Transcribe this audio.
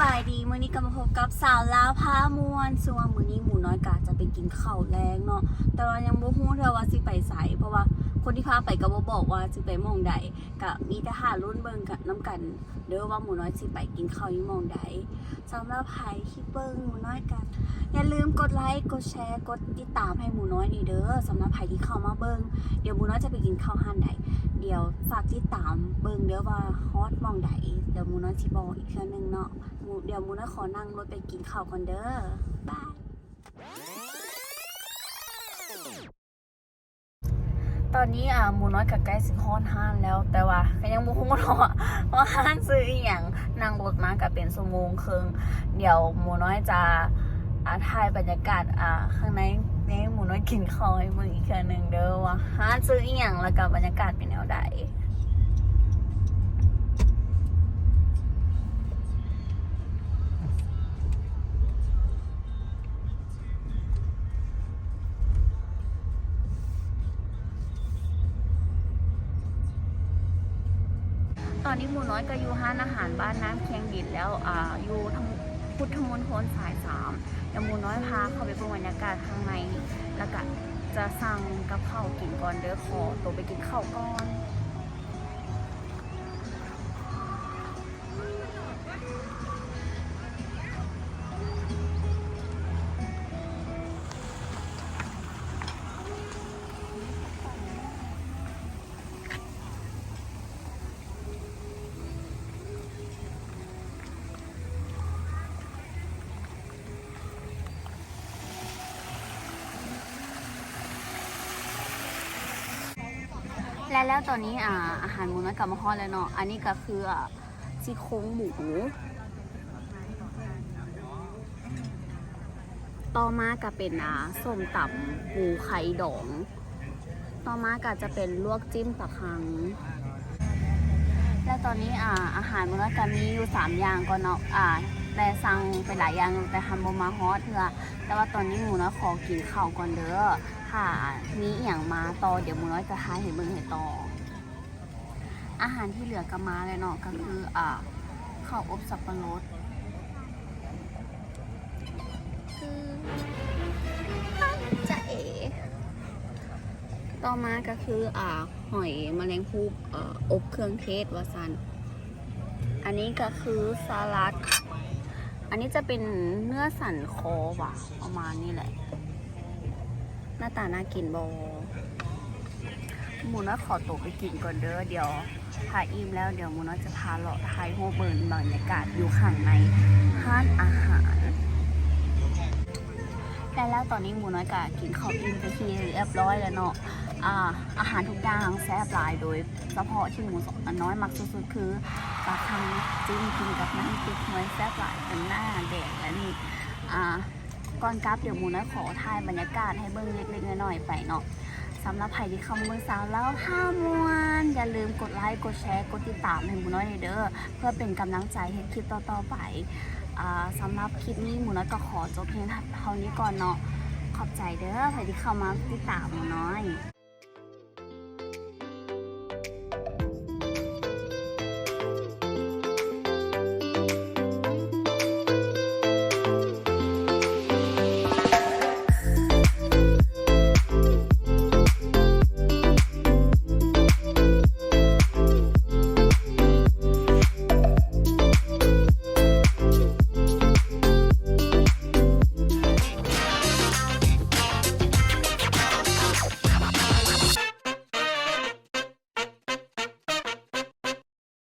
บายดีมื้อนี้ก็มาพบกับสาวลาวพามวนซึ่งว่ามื้อนี้หมูน้อยกาจะไปกินข้าวแรงเนาะแต่ว่ายังบ่ฮู้เธอว่าสิไปไสเพราะว่า คนที่พาไปก็บ่บอกว่าสิไปมองใดก็มีแต่หารุ่นเบิ่งกับนนํกัน เด้อว่าหมูน้อยสิไปกินข้าวอยู่มองใดสำหรับใครที่เบิ่งหมูน้อยกัน อย่าลืมกดไลค์กดแชร์กดติดตามให้หมูน้อยนี่เด้อสำหรับใครที่เข้ามาเบิ่งเดี๋ยวหมูน้อยจะไปกินข้าวห้านใดเดี๋ยวฝากติดตามเบิ่งเด้อว่าฮอตมองใดเดี๋ยวหมูน้อยสิบอกอีกเทื่อนึงเนาะเดี๋ยวหมูน้อยขอนั่งรถไปกินข้าวก่อนเด้อบาย อนนี้อ่าหมูน้อยกับไก่สิฮอนห้านแล้ว แต่ว่าก็ยังบ่ฮู้เนาะว่าห้านซื้ออีหยังนั่งรถมากับเป็นชั่วโมงครึ่งเดี๋ยวหมูน้อยจะอ่าถ่ายบรรยากาศอ่าข้างในนี้หมูน้อยกินข้าวให้เบิ่งอีกเทื่อนึงเด้อว่าห้านซื้ออีหยังแล้วก็บรรยากาศเป็นแนวใด อนนี้หมูน้อยก็อยู่ห้านอาหารบ้านน้ำเคียงดินแล้วอ่าอยู่ทางพุทธมณฑลสายสามเดี๋ยวหมูน้อยพาเข้าไปปรุงบรรยากาศข้างในแล้วก็จะสั่งกับข้าวกินก่อนเด้อขอตัวไปกินข้าวก่อน และแล้วตอนนี้อ่าอาหารหมูน้อยกลับมาฮอดแล้วเนาะ อันนี้ก็คืออ่าซี่โครงหมู ต่อมาก็เป็นอ่าส้มตำปูไข่ดอง ต่อมาก็จะเป็นลวกจิ้มปลาคัง และตอนนี้อ่าอาหารหมูน้อยก็มีอยู่สามอย่างก่อนเนาะอ่าแต่สั่งไปหลายอย่างแต่ทำบมาฮอตเถื่อแต่ว่าตอนนี้หมูน้อยขอกินข้าวก่อนเด้อค่ะมีอหย่างมาต่อเดี๋ยวหมูน้อยจะทายเห็นมึงให้ต่อ อาหารที่เหลือก็มาเลยเนาะก็คืออ่าข้าวอบสับปะรดคือจะเอต่อมาก็คืออ่าหอยแมลงภู่เอ่ออบเครื่องเทศวาซัน อันนี้ก็คือสลัด อันนี้จะเป็นเนื้อสันคอว่ะ ประมาณนี้แหละ หน้าตาน่ากินบอหมูน้อยขอตัวไปกินก่อนเด้อเดี๋ยวพาอิ่มแล้วเดี๋ยวหมูน้อยจะพาเลาะทายโฮเบิร์นบรรยากาศอยู่ข้างในห้านอาหารและแล้วตอนนี้หมูน้อยกะกินข้าวอิ่มไปทีเรียบร้อยแล้วเนาะ อาหารทุกอย่างแซ่บหลายโดยเฉพาะที่หมูสองน้อยมักสุดๆคือปลาคังจิ้มกินกับน้ำพริกหน่วยแซ่บหลายเป็นหน้าแดงและนี่ก่อนกลับเดี๋ยวหมูน้อยขอถ่ายบรรยากาศให้เบิ้งเล็กๆน้อยๆไปเนาะสำหรับใครที่เข้ามาเมืองสาวแล้วห้ามวนอย่าลืมกดไลค์กดแชร์กดติดตามให้หมูน้อยเด้อเพื่อเป็นกำลังใจให้คลิปต่อๆไปสำหรับคลิปนี้หมูน้อยก็ขอจบเพียงเท่านี้ก่อนเนาะขอบใจเด้อใครที่เข้ามาติดตามหมูน้อย